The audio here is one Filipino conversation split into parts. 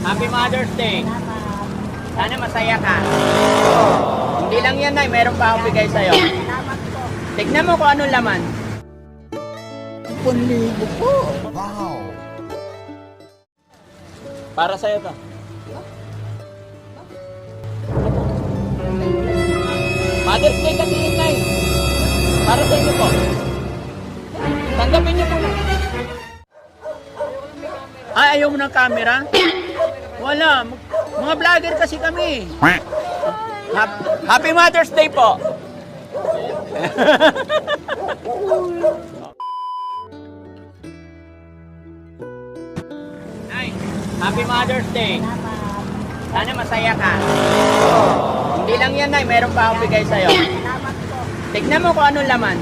Happy Mother's Day. Sana masaya ka. Hindi lang yan, Nay. Meron pa akong bigay sa'yo. Tignan mo kung anong laman. Punlibo po. Para sa'yo to. Mother's Day kasi yun, Nay. Para sa inyo po. Tanggapin niyo po na. Ay, ayaw mo ng camera? Wala. Mga vlogger kasi kami. Hap- Happy Mother's Day po. Nay, Happy Mother's Day. Sana masaya ka. Hindi lang yan, Nay. Meron pa akong bigay sa'yo. Tignan mo kung anong laman.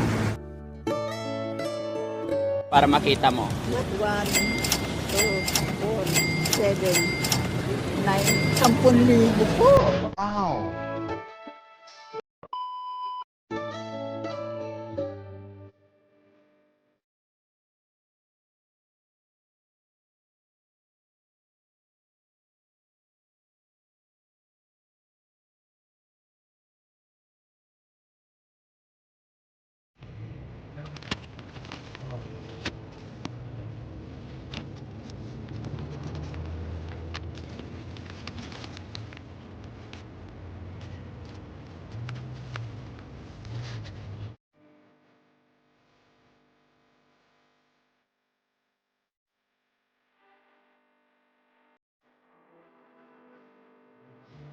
Para makita mo. One, two, four, seven, nine, sampun libo po.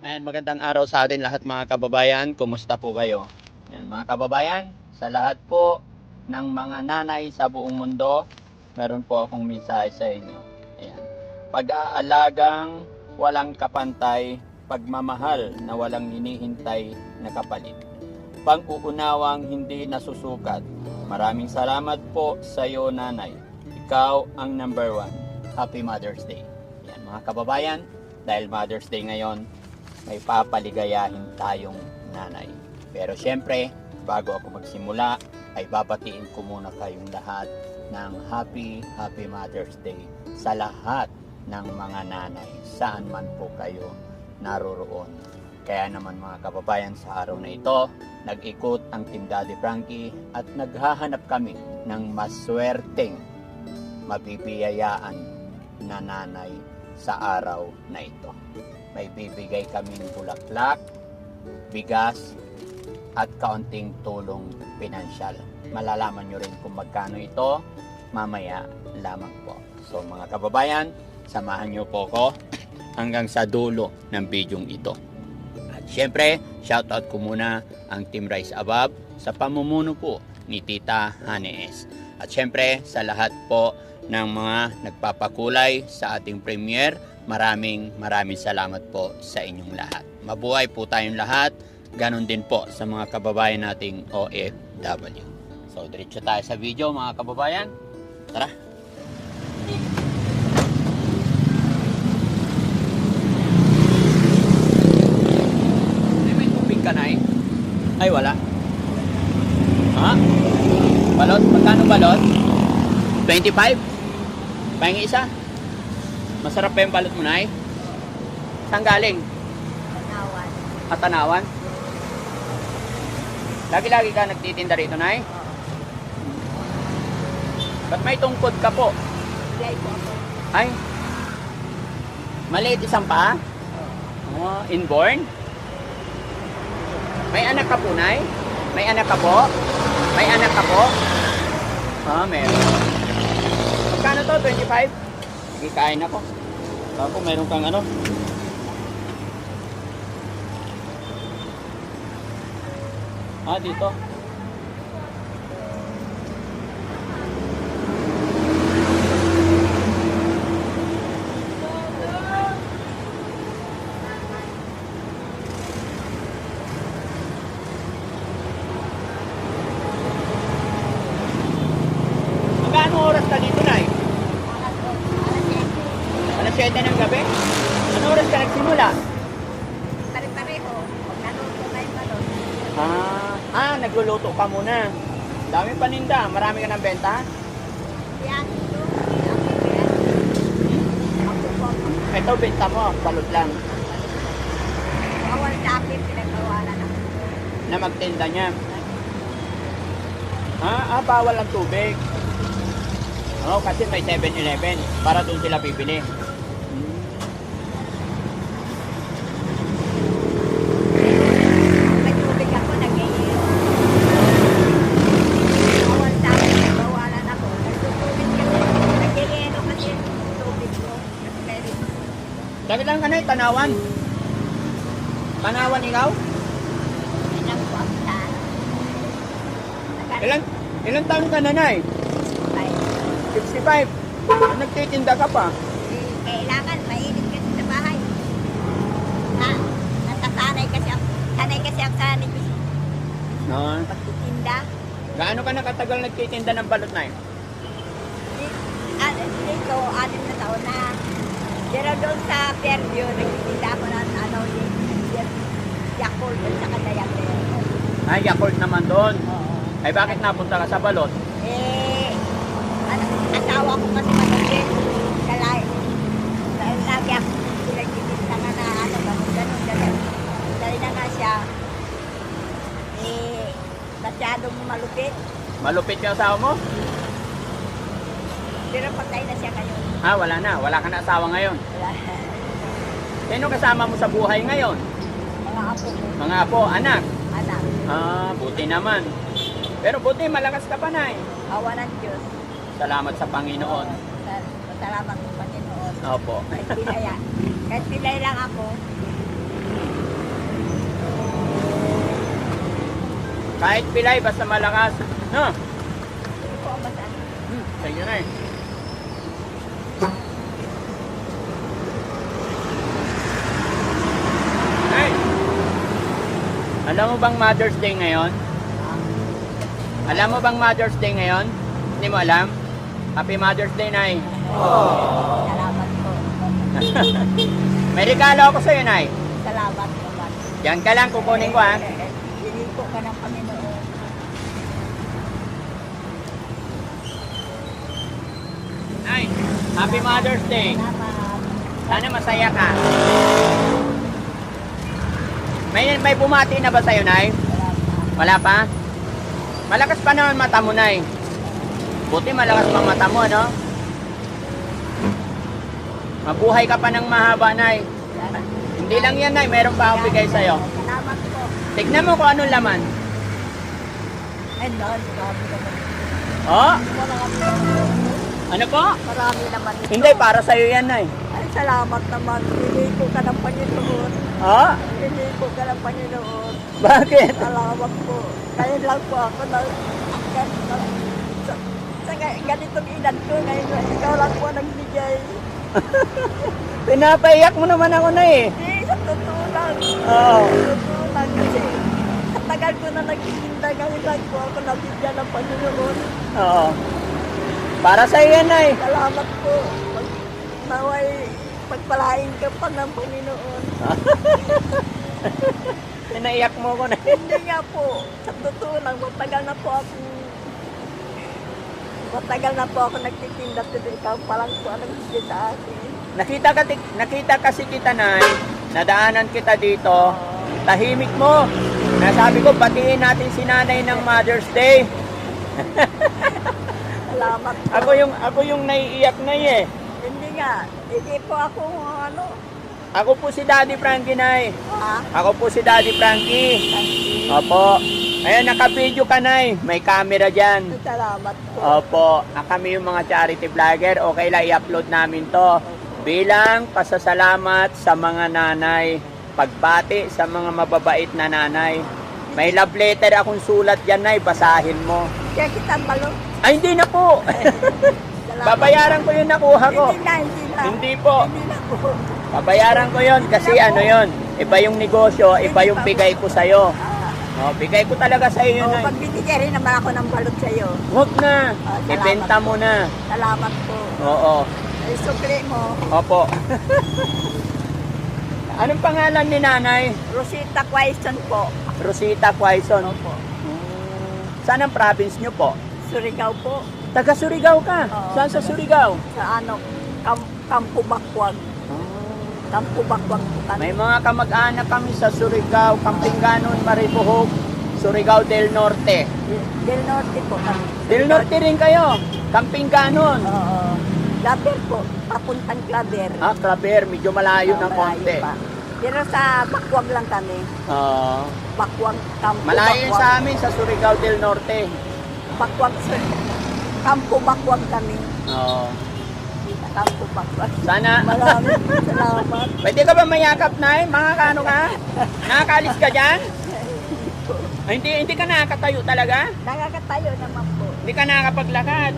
Ayan, magandang araw sa atin lahat mga kababayan. Kumusta po kayo? Ayan, mga kababayan, sa lahat po ng mga nanay sa buong mundo, meron po akong mensahe sa inyo. Ayan. Pag-aalagang walang kapantay, pagmamahal na walang hinihintay na kapalit. Pang-uunawang hindi nasusukat. Maraming salamat po sa iyo, nanay. Ikaw ang number one. Happy Mother's Day. Yan, mga kababayan, dahil Mother's Day ngayon, may papaligayahin tayong nanay. Pero syempre, bago ako magsimula, ay babatiin ko muna kayong lahat ng Happy, Happy Mother's Day sa lahat ng mga nanay, saan man po kayo naroroon. Kaya naman mga kababayan sa araw na ito, nag-ikot ang Team Daddy Frankie at naghahanap kami ng maswerteng mabibiyayaan na nanay sa araw na ito may bibigay kaming bulaklak, bigas, at kaunting tulong pinansyal. Malalaman nyo rin kung magkano ito mamaya lamang po. So mga kababayan, samahan nyo po ko hanggang sa dulo ng bidyong ito. At syempre, shoutout ko muna ang Team Rise Above sa pamumuno po ni Tita Hanes. At syempre, sa lahat po ng mga nagpapakulay sa ating premiere, maraming maraming salamat po sa inyong lahat. Mabuhay po tayong lahat, ganon din po sa mga kababayan nating OFW. So, diretso tayo sa video mga kababayan. Tara! Ay, may tubig ka na. Ay, wala. Ha? Balot? Magkano balot? 25? Pahingi isa? Masarap pa yung balot mo, Nay? Saan galing? Panawan. Atanawan? Lagi-lagi ka nagtitinda rito, Nay? Ba't may tungkod ka po? Bigay po ako. Ay, maliit isang pa? Oh, inborn? May anak ka po, Nay? May anak ka po? May anak ka po? Ah, meron. Magkano to? 25? Sige, kain ako. Ako, meron kang ano? Ah, dito. Magkano oras ka dito, Nay? Alas po. Alas siyete. Alas 7 ng gabi? Ano oras ka nagsimula? Pare-pareho. Pag naluto tayo balon. Ah, ah, ka muna. Dami paninda. Marami ka ng benta? Yan. Ito. Benta mo. Balot lang. Bawal sa akin, pinagbawalan ako. Na magtinda niya. Ah, ah, bawal ang tubig. Oo, kasi may 7-Eleven. Para doon sila bibili. May tubig ako, nag-iiyo. Bawal sa akin, pinagbawalan ako. Nagtutubig kasi, nag-iiyo kasi yung tubig ko. Kasi meron. Dagilan ka na tanawan. Tanawan ikaw? Ilang buwan sa Ilan, ilan taon ka na na eh? 65. Nagtitinda ka pa. Kailangan, mainit kasi sa bahay. Na, natasanay kasi ako. Sanay kasi ako sa nagis- No. pagtitinda. Gaano ka nakatagal nagtitinda ng balot na? Di- ah, Dito, anim na taon na. Pero doon sa Fairview, nagtitinda ako ng ano, Yakult at saka Diaper. Ay, Yakult naman doon. Oo. Ay, bakit napunta ka sa balot? Eh, ano, asawa ko kasi malupit. Kalay. Dahil lagi ako pinagtitinda nga na ano, ganun, ganun, ganun. Dahil na nga siya, eh, masyadong malupit. Malupit yung asawa mo? Pero patay na siya Ah, wala na. Wala ka na asawa ngayon. Wala. Sino kasama mo sa buhay ngayon? Mga apo Mga apo, anak. anak, Ah, buti naman. Pero buti, malakas ka pa na eh. awa ng Diyos. Salamat sa Panginoon. Sal- Salamat sa Panginoon. Opo. Kahit pilaya. Kahit pilay lang ako, Kahit pilay, basta malakas. No? hindi ko masan. Hmm, na eh. Ay! Alam mo bang Mother's Day ngayon? Alam mo bang Mother's Day ngayon? Hindi mo alam? Happy Mother's Day, Nay. Salamat po. May regalo ako sa'yo, Nay. Salamat naman. Yan ka lang, kukunin ko ha. Hiniko ka ng Panginoon. Nay, Happy Mother's Day. Sana masaya ka. May, may bumati na ba sa'yo, Nay? Wala pa? Malakas pa naman mata mo, Nay. Buti malakas pang mata mo, ano? Mabuhay ka pa ng mahaba, Nay. Hindi lang yan, Nay. Meron pa akong bigay sa'yo. Salamat po. Tignan mo kung anong laman. Ay. Oh. Ano po? Marami naman. ito. Hindi, para sa'yo yan, Nay. Ay, salamat naman. Hiniko ka ng Panginoon. Oh, Hiniko ka ng Panginoon. bakit? Salamat po. Kaya lang po ako na na sa, sa ga- ganitong edad ko ngayon. Ikaw lang po nagbigay. Pinapaiyak mo naman ako, Nay. Eh, sa totoo lang. Oo. Sa totoo lang kasi sa tagal ko na nagtitinda ngayon lang po ako nabigyan ng Panginoon. Oo. Para sa'yo yan, Nay. Salamat po. Pag, naway pagpalain ka pa ng Panginoon. Pinaiyak mo ko, Nay. Hindi nga po. Sa totoo lang, matagal na po ako matagal na po ako nagtitinda pero ikaw pa lang po ang nagbigay sa akin. Nakita ka nakita kasi kita na nadaanan kita dito. Tahimik mo. Nasabi ko batiin natin si Nanay ng Mother's Day. Salamat po. Ako yung ako yung naiiyak na eh. Hindi nga. Hindi po ako ano. Ako po si Daddy Frankie Nay. Ha? Ako po si Daddy Frankie. Opo. Ayun, naka-video ka Nay. May camera diyan. Salamat po. Opo, ah, kami yung mga charity vlogger, okay lang i-upload namin to. Bilang pasasalamat sa mga nanay, pagbati sa mga mababait na nanay. May love letter akong sulat dyan, Nay, basahin mo. Kaya kita balo. Ay, hindi na po. Babayaran ko yung nakuha ko. Hindi na, hindi na. Hindi po. Hindi na po. Babayaran ko yon kasi ano yon, iba yung negosyo, iba yung bigay ko sa'yo. Ah, Oh, bigay ko talaga sa'yo yun, oh, Nay. pagbibigay rin naman ako ng balot sa iyo. Huwag na. Ah, salamat Ibenta mo na. Salamat po. Oo. Ay, sukli mo. Opo. Anong pangalan ni nanay? Rosita Quaison po. Rosita Quaison. Opo. Saan ang province nyo po? Surigao po. Taga Surigao ka. Oo. Saan sa Surigao? Sa ano, Kam Kampo Bakwag. Kampo bakwang po kami. May mga kamag-anak kami sa Surigao, Campinganon, Maribohog, Surigao del Norte. Del Norte po kami. Del Norte rin kayo, Campinganon. Oo. Claver po. Papuntang Claver. Ah, Claver, medyo malayo Oo, ng malayo konti. pa. Pero sa Bakwag lang kami. Oo. Bakwag, Kampo malayo yun Bakwag. sa amin sa Surigao del Norte. Bakwag sa Kampo Bakwag kami. Oo. Sa Kampo Bakwag. Sana, Maraming salamat. pwede ka ba mayakap na eh? Mga kano ka? Nakakalis ka dyan? Ay, hindi, hindi ka nakakatayo talaga? Nakakatayo naman po. Hindi ka nakakapaglakad.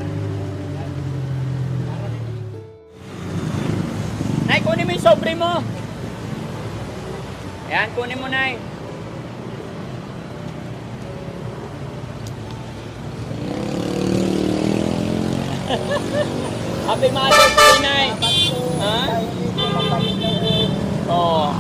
Nay, kunin mo yung sobre mo. Ayan, kunin mo, Nay. Happy Mother's Day, Nay. Ha? Oh.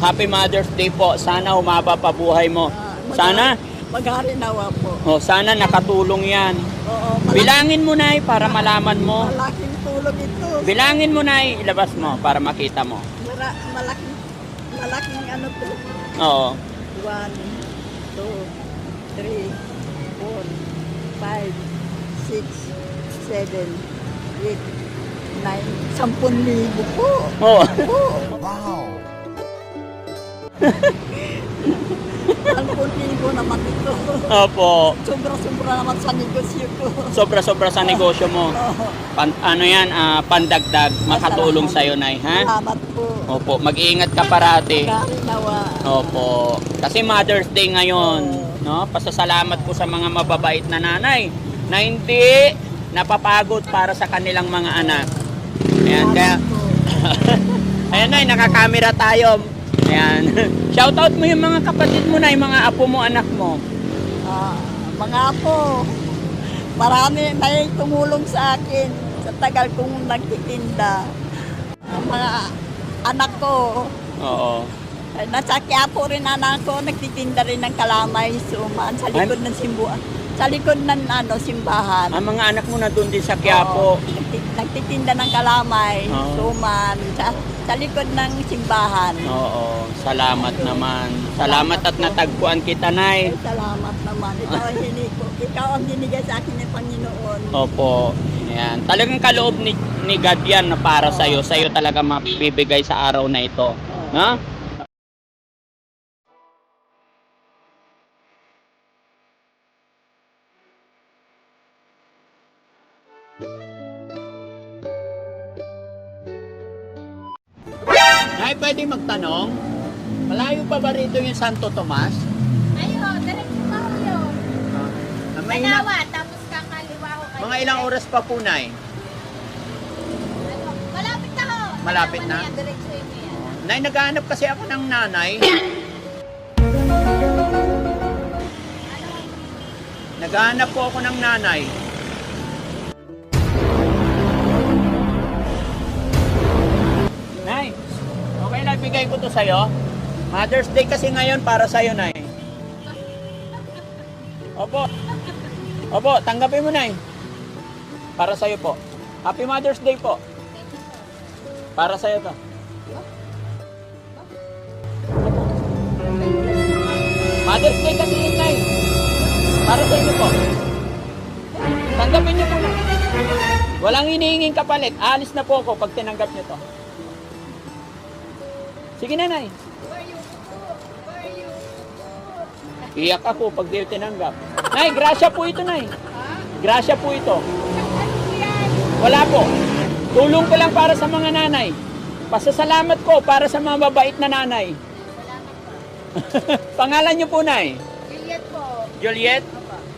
Happy Mother's Day po. Sana humaba pa buhay mo. Sana? Maghari nawa po. Oh, sana nakatulong 'yan. Oo. Bilangin mo, Nay, para malaman mo. Malaking tulong ito. Bilangin mo, Nay, ilabas mo para makita mo. Mara, malaking, malaking ano to. Oo. One, two, three, four, five, six, seven, eight, nine, sampun libo po. Oo. Po. Sampun libo naman ito. Opo. Sobra-sobra naman sa negosyo ko. Sobra-sobra sa negosyo mo. Oo. Pan, ano yan, ah, pandagdag, makatulong sa'yo, Nay, ha? Salamat po. Opo, mag-iingat ka parati. Maghari nawa. Opo. Kasi Mother's Day ngayon, no? Pasasalamat ko sa mga mababait na nanay na hindi napapagod para sa kanilang mga anak. Ayan, kaya. Ayan na, nakakamera tayo. Ayan. Shoutout mo yung mga kapatid mo na, yung mga apo mo, anak mo. Ah, mga apo, marami may tumulong sa akin sa tagal kong nagtitinda. Ang mga anak ko, Oo. nasa Quiapo rin anak ko, nagtitinda rin ng kalamay, suman, sa likod ng simbuan. Sa likod ng ano, simbahan. Ang mga anak mo na doon din sa Quiapo. Oo, nagti- nagtitinda ng kalamay, Oo. suman, sa, sa likod ng simbahan. Oo. Salamat naman. Salamat at natagpuan kita, Nay. Ay, salamat naman. Ikaw ang, hini ko. Ikaw ang binigay sa akin ng Panginoon. Opo. Ayan. Talagang kaloob ni, ni God yan na para sa'yo. Sa'yo talaga mabibigay sa araw na ito. No? Nay, pwede magtanong? Malayo pa ba rito yung Santo Tomas? Ayo, diretso pa ako yun. Ah, may ina- Manawa, tapos kakaliwa ko kayo. mga ilang oras pa po, Nay? Ano, malapit na ho. Malapit na? Yan, diretso yun yan. Nay, naghahanap kasi ako ng nanay. Naghahanap po ako ng nanay. To sa'yo. Mother's Day kasi ngayon para sa'yo, Nay. Opo. Opo, tanggapin mo, Nay. Para sa'yo po. Happy Mother's Day po. Para sa'yo to. Mother's Day kasi yun, Nay. Para sa inyo po. Tanggapin niyo po na. Walang hinihinging kapalit. Alis na po ako pag tinanggap niyo to. Sige na, Nay. Where you go? Where you go? Iyak ako pag di tinanggap. Nay, grasya po ito, Nay. Grasya po ito. Wala po. Tulong ko lang para sa mga nanay. Pasasalamat ko para sa mga mabait na nanay. Pangalan niyo po, Nay. Juliet po. Juliet.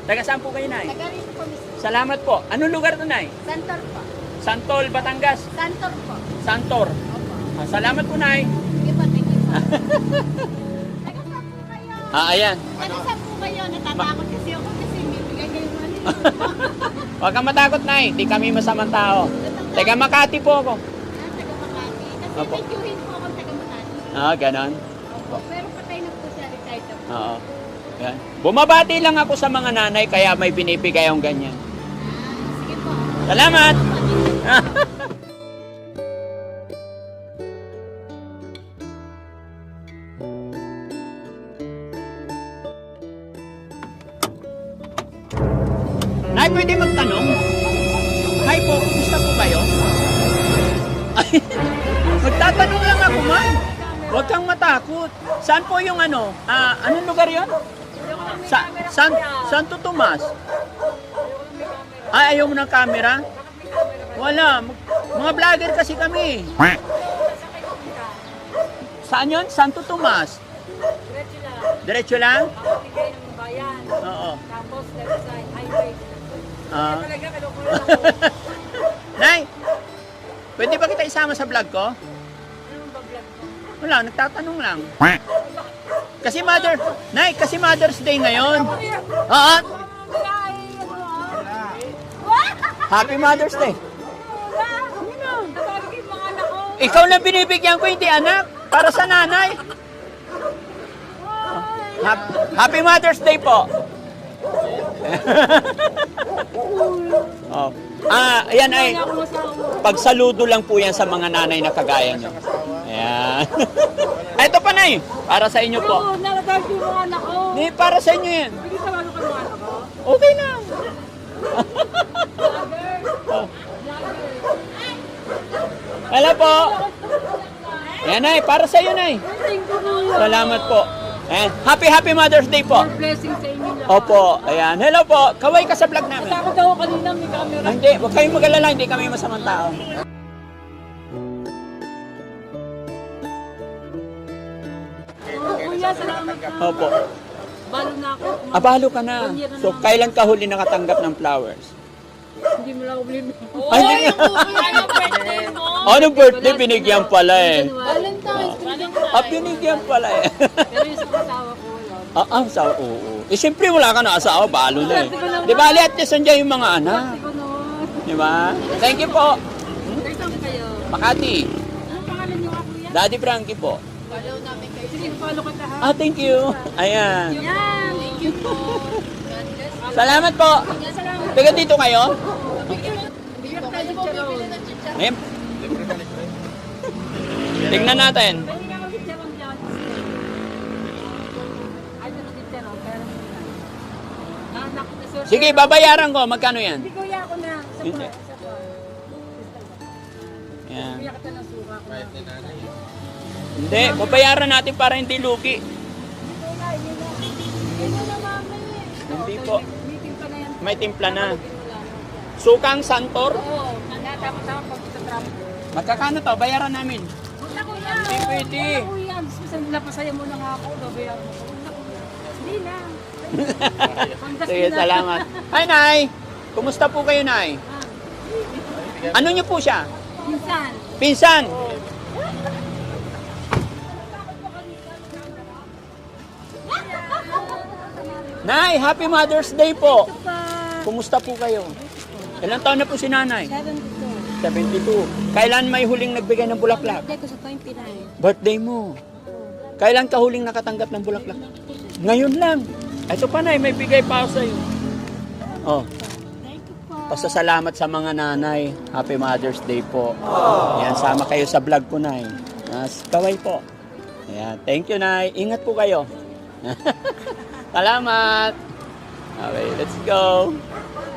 Taga saan po kayo, Nay? Taga rito po mismo. Salamat po. Anong lugar to, Nay? Santor po. Santol, Batangas. Santor po. Santor. Opo. Ah, salamat po, Nay. Sige po, kayo? Ah, ayan. Taga saan po kayo? Natatakot kasi ako kasi bibigay kayo money. Huwag kang matakot, Nay. Di kami masamang tao. Taga Makati po ako. Ah, taga Makati. Kasi Opo. may queuein po ako taga Makati. Ah, ganon. Opo. Pero patay na po siya, retired na po. Oo. Yan. Bumabati lang ako sa mga nanay kaya may binibigay akong ganyan. Ah, sige po. Salamat! Nay, pwede magtanong? Hi po, kumusta po kayo? Ay, magtatanong lang ako, ma'am. Huwag kang matakot. Saan po yung ano? Ah, anong lugar yon? Sa, San, Santo Tomas? Ay, ayaw mo ng camera? Wala. Mga vlogger kasi kami. Saan yun? Santo Tomas. Diretso lang. Diretso lang? Bigay ng bayan. Oo. Tapos left side, highway. Ah. Talaga, ako. Nay, pwede ba kita isama sa vlog ko? Anong bablog mo? Wala, nagtatanong lang. Kasi mother, Nay, kasi Mother's Day ngayon. Oo. Happy Mother's Day. Ko. Ikaw na binibigyan ko, hindi anak. Para sa nanay. Hap- Happy Mother's Day po. oh. Ah, ayan ay. Pagsaludo lang po yan sa mga nanay na kagaya nyo. Ayan. Ito pa na Para sa inyo po. Oo, natawag yung mga anak ko. Ni para sa inyo yan. Hindi anak ko. Okay na. Hello po. Ayan nay, para sa iyo nay. Po. Salamat po. Ayan. Happy Happy Mother's Day po. More blessing sa inyo lahat. Opo, ayan. Hello po. Kaway ka sa vlog namin. Takot ako kanina may camera. Hindi, huwag kayong mag-alala, hindi kami masamang tao. Kuya, salamat ka. Opo. Balo na ako. Abalo ka na. So, kailan ka huli nakatanggap ng flowers? Hindi mo lang ulit. Oo, Ay, hindi. yung birthday mo. Anong birthday binigyan pala eh? Valentine's. Ah, binigyan pala eh. Pero yung sa asawa ko, wala. ah, ah, sa oo. Eh, siyempre wala ka na asawa, balo na eh. Di ba, at least nandiyan yung mga anak. Di ba? Thank you po. Time kayo. Makati. Anong pangalan niyo nga, kuya? Daddy Frankie po. Follow namin kayo. Sige, follow kita ha. Ah, thank you. Ayan. Yan. Thank you po. Salamat po. Yan, salamat. Taga dito kayo? Bigyan tayo ng chicharon. Ngayon. Tingnan natin. Pwede nga mag chicharon dyan. Ay, ito ng chicharon. Pero hindi na. Ah, naku, sir. Sige, babayaran ko. Magkano yan? Hindi kuya ako na. Sa Hindi. Yan. Hindi, babayaran natin para hindi lugi. Hindi po. May timpla na. Sukang Santor. Oo, natapos-tapos pag sa traffic. Magkakano to? Bayaran namin. Huwag na kuya. Hindi pwede. Huwag na kuya. Gusto nila pasaya mo na nga ako. Babayan mo. Huwag na kuya. Hindi na. Panggas Sige, salamat. Hi, Nay. Kumusta po kayo, Nay? Ano niyo po siya? Minsan. Pinsan. Nay, Happy Mother's Day po. Kumusta po kayo? Ilang taon na po si nanay? 72. Kailan may huling nagbigay ng bulaklak? Birthday ko sa 29. Birthday mo. Kailan ka huling nakatanggap ng bulaklak? Ngayon lang. Ito pa nay, may bigay pa ako sa'yo. Oh, pasasalamat sa mga nanay. Happy Mother's Day po. Yan, sama kayo sa vlog ko, nay. Mas kaway po. Ayan, thank you, nay. Ingat po kayo. Salamat. Okay, let's go.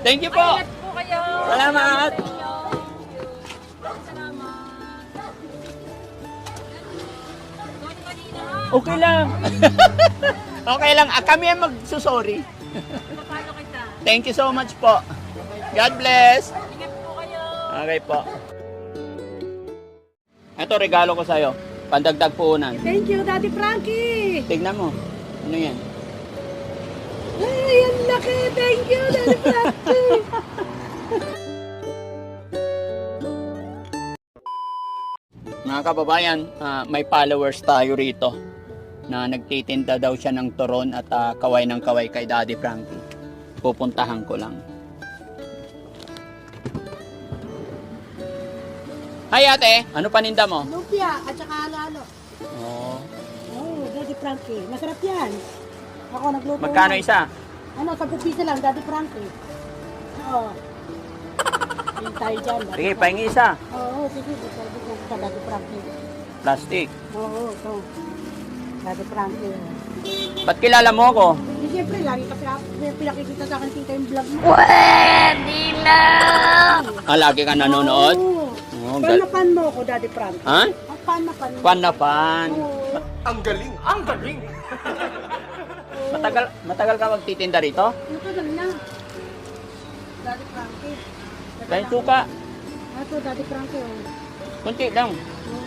Thank you po. Ingat po kayo. Salamat. Okay lang. okay lang. Ah, kami ang magsusorry. Thank you so much po. God bless. Ingat po kayo. Okay po. Ito, regalo ko sa'yo. Pandagdag puunan. Thank you, Daddy Frankie. Tignan mo. Ano yan? Ay, ang laki. Thank you, Daddy Frankie. Mga kababayan, ah, may followers tayo rito na nagtitinda daw siya ng turon at ah, kaway ng kaway kay Daddy Frankie. Pupuntahan ko lang. Hi ate, ano paninda mo? Lumpia at saka halo-halo. Oh, Oh, Daddy Frankie. Masarap yan. Ako nagluto. magkano yan. isa? Ano, 10 piso lang, Daddy Frankie. Oo. Ayun tayo dyan. Daddy Sige, pahingi isa. Oo, sige. Daddy Frankie. Plastic. Oo, ito. Daddy Frankie. Ba't kilala mo ako? Di siyempre, lagi kasi ako, may pinakikita sa akin tita yung vlog mo. Ah, lagi ka nanonood? Oo. Oh, Pan gal- na pan mo ako, Daddy Frank. ha? Ang pan na pan mo. Pan na pan. Oo. Matagal, matagal ka magtitinda rito? Ang tagal na. Daddy Frankie. Dahil suka. Ito, Daddy Frankie. Oh. Kunti lang. Oo.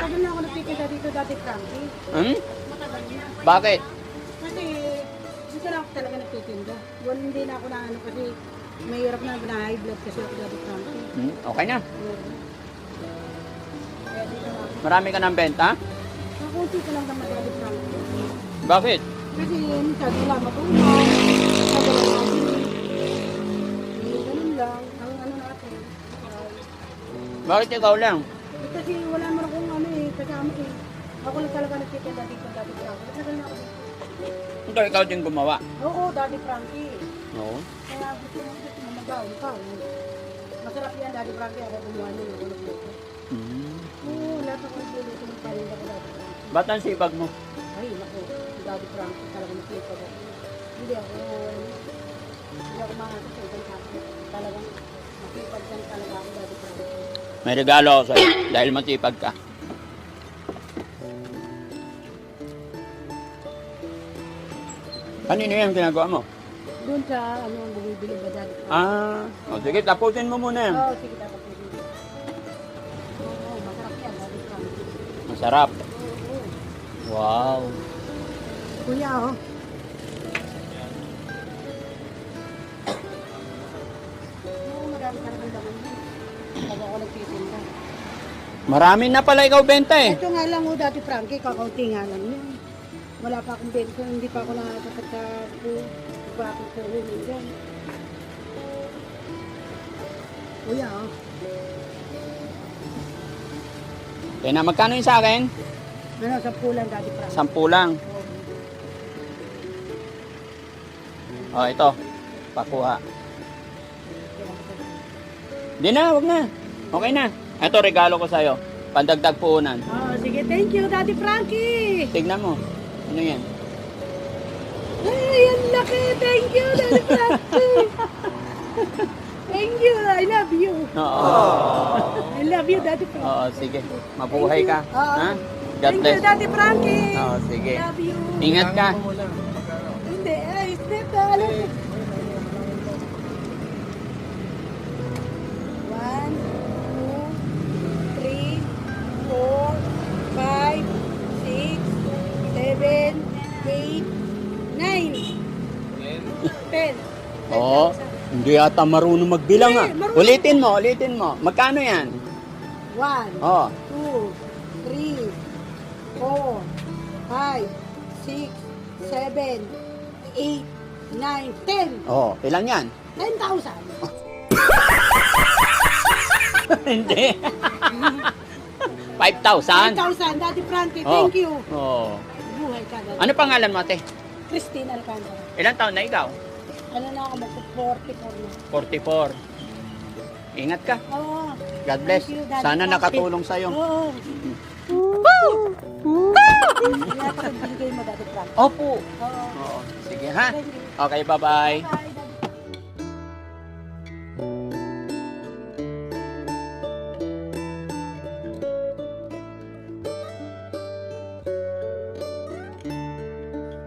Matagal na ako nagtitinda dito, Daddy Frankie. Hmm? Matagal na. Bakit? Kasi, dito na ako talaga nagtitinda. Well, hindi na ako na ano kasi mahirap na na high blood kasi ako, Daddy Frankie. Hmm? Okay na. Oo. Kaya dito na ako. Marami ka ng benta? Nakunti ko lang naman, Daddy Frankie. Bakit? Kasi. Wala mabili. Hindi, ganun lang. Ang ano natin. Bakit ikaw lang? eh, kasi wala naman akong ano eh, kasama eh. Ako lang talaga nagtitinda dito, Daddy Frankie. Matagal na ako dito. Ito, ikaw din gumawa. Oo, Daddy Frankie. Oo. Kaya gusto mo gusto mo mag-awin ka. Masarap yan, Daddy Frankie. Ako gumawa niyo. Hmm. Oo, lahat ako nagluluto ng parinda ko, Daddy Frankie. Ba't ang sipag mo? Ay, naku. Si Daddy Frankie talaga nakita ko. Hindi ako, hindi ako mga kasipan sa akin. Talagang nakipag talaga ako, Daddy Frankie. May regalo ako sa'yo dahil matipag ka. Kanino yan ginagawa mo? Doon sa, ano, bumibili ba, Frankie? Ah, o sige, tapusin mo muna yan. Oo, sige, dapat bumibili. Oo, masarap yan. Masarap. Oo. Wow. Kuya, oh. Marami na pala ikaw benta eh. Ito nga lang, oh, dati Frankie, kakaunti nga lang yun. Wala pa akong bento, hindi pa ako nakakakat sa po. Hindi pa ako ulo dyan. Kuya, oh. Kaya na, magkano yun sa akin? Ano, sa pulan dati Frankie. Sampu lang. Oo. O, ito. Pakuha. Di na, wag na. Okay na. Ito, regalo ko sa'yo. Pandagdag puunan. Oh, sige, thank you, Daddy Frankie. Tignan mo. Ano yan? Ay, ang laki. Thank you, Daddy Frankie. thank you. I love you. Oo. I love you, Daddy Frankie. Oo, sige. Mabuhay ka. Thank you. Oo. Ha? God Thank bless. you, Daddy Frankie. Oo, sige. Love you. Ingat ka. Hindi, ay, step na, alam mo. 10. Oo. Hindi yata marunong magbilang ah. Hindi. Ulitin mo, ulitin mo. Magkano yan? 1, Oo. 2, 3, 4, 5, 6, 7, 8, 9, 10. Oo. Ilan yan? 10,000. Hindi. 5,000. 10,000, Daddy Frankie. Oo. Thank you. Oo. Buhay ka, Daddy. Ano pangalan mo, ate? Christine Alcantara. Ilan taon na ikaw? Ano na ako, mag-44 na. 44. Ingat ka. Oo. God bless. You, Daddy Sana Frankie. nakatulong sa'yo. Oo. Daddy Frankie. Opo. Oo. Sige ha. Okay, bye-bye. Bye.